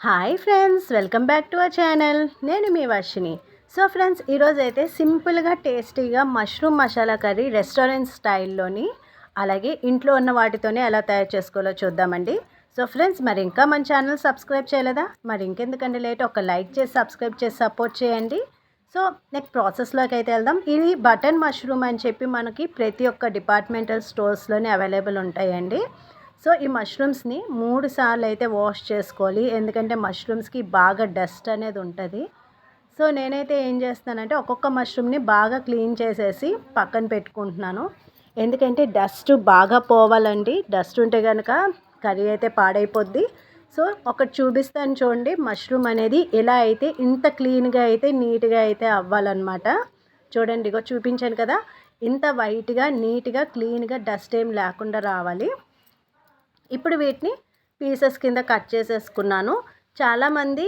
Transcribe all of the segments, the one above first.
Hi friends welcome back to our channel. నేను మీ Varshini so friends ఈరోజు అయితే సింపుల్గా టేస్టీగా మష్రూమ్ మసాలా కర్రీ రెస్టారెంట్ స్టైల్లోని అలాగే ఇంట్లో ఉన్న వాటితోనే ఎలా తయారు చేసుకోవాలో చూద్దామండి. సో ఫ్రెండ్స్ మరి ఇంకా మన ఛానల్ సబ్స్క్రైబ్ చేయలేదా? మరి ఇంకెందుకంటే లేట్? ఒక లైక్ చేసి సబ్స్క్రైబ్ చేసి సపోర్ట్ చేయండి. సో నెక్స్ట్ ప్రాసెస్లోకి అయితే వెళ్దాం. ఇది బటన్ మష్రూమ్ అని చెప్పి మనకి ప్రతి ఒక్క డిపార్ట్మెంటల్ స్టోర్స్లోనే అవైలబుల్ ఉంటాయండి. సో ఈ మష్రూమ్స్ని మూడు సార్లు అయితే వాష్ చేసుకోవాలి. ఎందుకంటే మష్రూమ్స్కి బాగా డస్ట్ అనేది ఉంటుంది. సో నేనైతే ఏం చేస్తానంటే ఒక్కొక్క మష్రూమ్ని బాగా క్లీన్ చేసేసి పక్కన పెట్టుకుంటున్నాను. ఎందుకంటే డస్ట్ బాగా పోవాలండి. డస్ట్ ఉంటే కనుక కర్రీ అయితే పాడైపోద్ది. సో ఒకటి చూపిస్తాను చూడండి. మష్రూమ్ అనేది ఎలా అయితే ఇంత క్లీన్గా అయితే నీట్గా అయితే అవ్వాలన్నమాట. చూడండి ఇగో చూపించాను కదా. ఇంత వైట్గా నీట్గా క్లీన్గా డస్ట్ ఏం లేకుండా రావాలి. ఇప్పుడు వీటిని పీసెస్ కింద కట్ చేసేసుకున్నాను. చాలామంది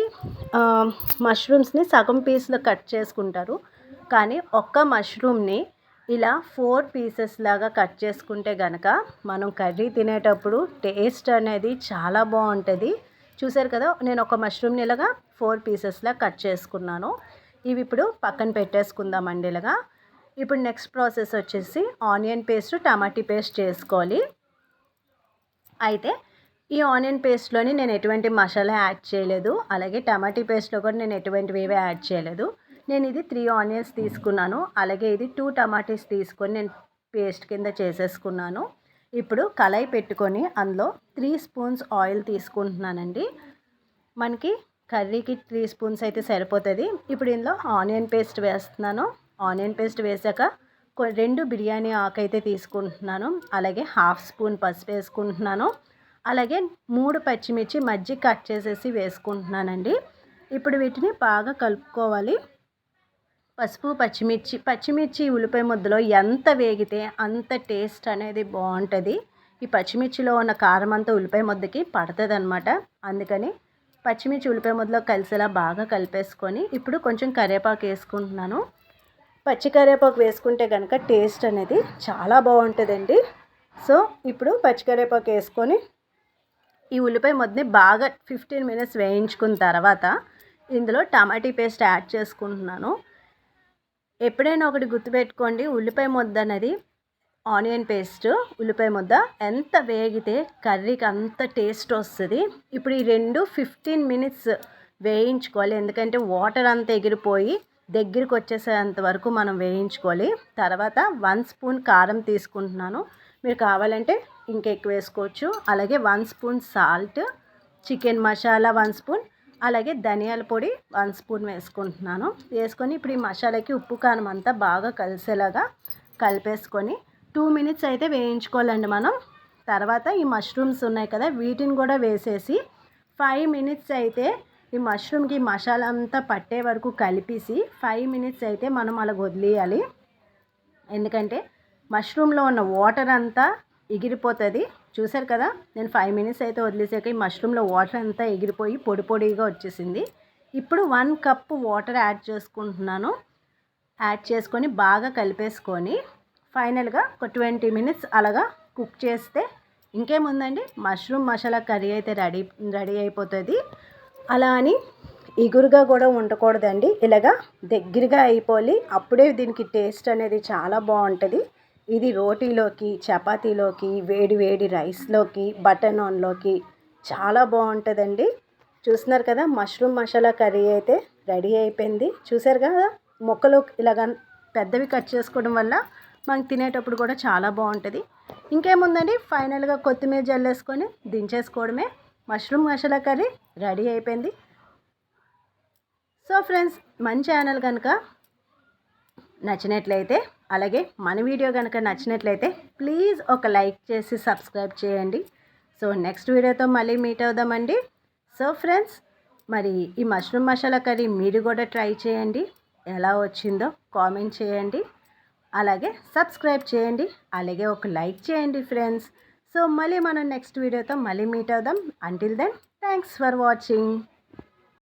మష్రూమ్స్ని సగం పీస్లో కట్ చేసుకుంటారు. కానీ ఒక్క మష్రూమ్ని ఇలా ఫోర్ పీసెస్ లాగా కట్ చేసుకుంటే కనుక మనం కర్రీ తినేటప్పుడు టేస్ట్ అనేది చాలా బాగుంటుంది. చూసారు కదా నేను ఒక మష్రూమ్ని ఇలాగా ఫోర్ పీసెస్లా కట్ చేసుకున్నాను. ఇవి ఇప్పుడు పక్కన పెట్టేసుకుందామండి ఇలాగా. ఇప్పుడు నెక్స్ట్ ప్రాసెస్ వచ్చేసి ఆనియన్ పేస్ట్ టమాటీ పేస్ట్ చేసుకోవాలి. అయితే ఈ ఆనియన్ పేస్ట్లోని నేను ఎటువంటి మసాలా యాడ్ చేయలేదు. అలాగే టమాటీ పేస్ట్లో కూడా నేను ఎటువంటివి ఏవి యాడ్ చేయలేదు. నేను ఇది త్రీ ఆనియన్స్ తీసుకున్నాను. అలాగే ఇది టూ టమాటీస్ తీసుకొని నేను పేస్ట్ కింద చేసేసుకున్నాను. ఇప్పుడు కళాయి పెట్టుకొని అందులో త్రీ స్పూన్స్ ఆయిల్ తీసుకుంటున్నానండి. మనకి కర్రీకి త్రీ స్పూన్స్ అయితే సరిపోతుంది. ఇప్పుడు ఇందులో ఆనియన్ పేస్ట్ వేస్తున్నాను. ఆనియన్ పేస్ట్ వేసాక రెండు బిర్యానీ ఆకైతే తీసుకుంటున్నాను. అలాగే హాఫ్ స్పూన్ పసుపు వేసుకుంటున్నాను. అలాగే మూడు పచ్చిమిర్చి మజ్జి కట్ చేసేసి వేసుకుంటున్నానండి. ఇప్పుడు వీటిని బాగా కలుపుకోవాలి. పసుపు పచ్చిమిర్చి పచ్చిమిర్చి ఉల్లిపాయ ముద్దలో ఎంత వేగితే అంత టేస్ట్ అనేది బాగుంటుంది. ఈ పచ్చిమిర్చిలో ఉన్న కారం అంతా ఉల్లిపాయ ముద్దకి పడుతుంది అనమాట అందుకని పచ్చిమిర్చి ఉల్లిపాయ ముద్దలో కలిసేలా బాగా కలిపేసుకొని ఇప్పుడు కొంచెం కరివేపాకు వేసుకుంటున్నాను. పచ్చి కరివేపాకు వేసుకుంటే కనుక టేస్ట్ అనేది చాలా బాగుంటుందండి. సో ఇప్పుడు పచ్చికరేపాకు వేసుకొని ఈ ఉల్లిపాయ మొద్దని బాగా ఫిఫ్టీన్ మినిట్స్ వేయించుకున్న తర్వాత ఇందులో టమాటీ పేస్ట్ యాడ్ చేసుకుంటున్నాను. ఎప్పుడైనా ఒకటి గుర్తుపెట్టుకోండి ఉల్లిపాయ ముద్ద అనేది ఆనియన్ పేస్ట్ ఉల్లిపాయ ముద్ద ఎంత వేగితే కర్రీకి అంత టేస్ట్ వస్తుంది. ఇప్పుడు ఈ రెండు ఫిఫ్టీన్ మినిట్స్ వేయించుకోవాలి ఎందుకంటే వాటర్ అంతా ఎగిరిపోయి దగ్గరికి వచ్చేసేంత వరకు మనం వేయించుకోవాలి. తర్వాత వన్ స్పూన్ కారం తీసుకుంటున్నాను. మీరు కావాలంటే ఇంకెక్కువ వేసుకోవచ్చు. అలాగే one spoon salt chicken masala one spoon అలాగే ధనియాల పొడి వన్ స్పూన్ వేసుకుంటున్నాను. వేసుకొని ఇప్పుడు ఈ మసాలాకి ఉప్పు కారం అంతా బాగా కలిసేలాగా కలిపేసుకొని టూ మినిట్స్ అయితే వేయించుకోవాలండి మనం. తర్వాత ఈ మష్రూమ్స్ ఉన్నాయి కదా వీటిని కూడా వేసేసి ఫైవ్ మినిట్స్ అయితే ఈ మష్రూమ్కి మసాలా అంతా పట్టే వరకు కలిపేసి ఫైవ్ మినిట్స్ అయితే మనం అలా వదిలేయాలి. ఎందుకంటే మష్రూమ్లో ఉన్న వాటర్ అంతా ఎగిరిపోతుంది. చూసారు కదా? నేను ఫైవ్ మినిట్స్ అయితే వదిలేసాక ఈ మష్రూమ్లో వాటర్ అంతా ఎగిరిపోయి పొడి పొడిగా వచ్చేసింది. ఇప్పుడు వన్ కప్ వాటర్ యాడ్ చేసుకుంటున్నాను. యాడ్ చేసుకొని బాగా కలిపేసుకొని ఫైనల్గా ఒక ట్వంటీ మినిట్స్ అలాగా కుక్ చేస్తే ఇంకేముందండి? మష్రూమ్ మసాలా కర్రీ అయితే రెడీ రెడీ అయిపోతుంది. అలా అని ఇగురుగా కూడా ఉండకూడదండి. ఇలాగా దగ్గరగా అయిపోయి అప్పుడే దీనికి టేస్ట్ అనేది చాలా బాగుంటుంది. ఇది రోటీలోకి చపాతీలోకి వేడి వేడి రైస్లోకి బటర్ నాన్లోకి చాలా బాగుంటుందండి. చూస్తున్నారు కదా మష్రూమ్ మసాలా కర్రీ అయితే రెడీ అయిపోయింది. చూసారు కదా మొక్కలు ఇలాగ పెద్దవి కట్ చేసుకోవడం వల్ల మనకి తినేటప్పుడు కూడా చాలా బాగుంటుంది. ఇంకేముందండి ఫైనల్గా కొత్తిమీర జల్లేసుకొని దించేసుకోవడమే. మష్రూమ్ మసాలా కర్రీ రెడీ అయిపోయింది. సో ఫ్రెండ్స్ మన ఛానల్ కనుక నచ్చినట్లయితే అలాగే మన వీడియో కనుక నచ్చినట్లయితే ప్లీజ్ ఒక లైక్ చేసి సబ్స్క్రైబ్ చేయండి. సో నెక్స్ట్ వీడియోతో మళ్ళీ మీట్ అవుదామండి. సో ఫ్రెండ్స్ మరి ఈ మష్రూమ్ మసాలా కర్రీ మీరు కూడా ట్రై చేయండి. ఎలా వచ్చిందో కామెంట్ చేయండి. అలాగే సబ్స్క్రైబ్ చేయండి. అలాగే ఒక లైక్ చేయండి ఫ్రెండ్స్. సో మళ్ళీ మనం నెక్స్ట్ వీడియోతో మళ్ళీ మీట్ అవుదాం. Until then thanks for watching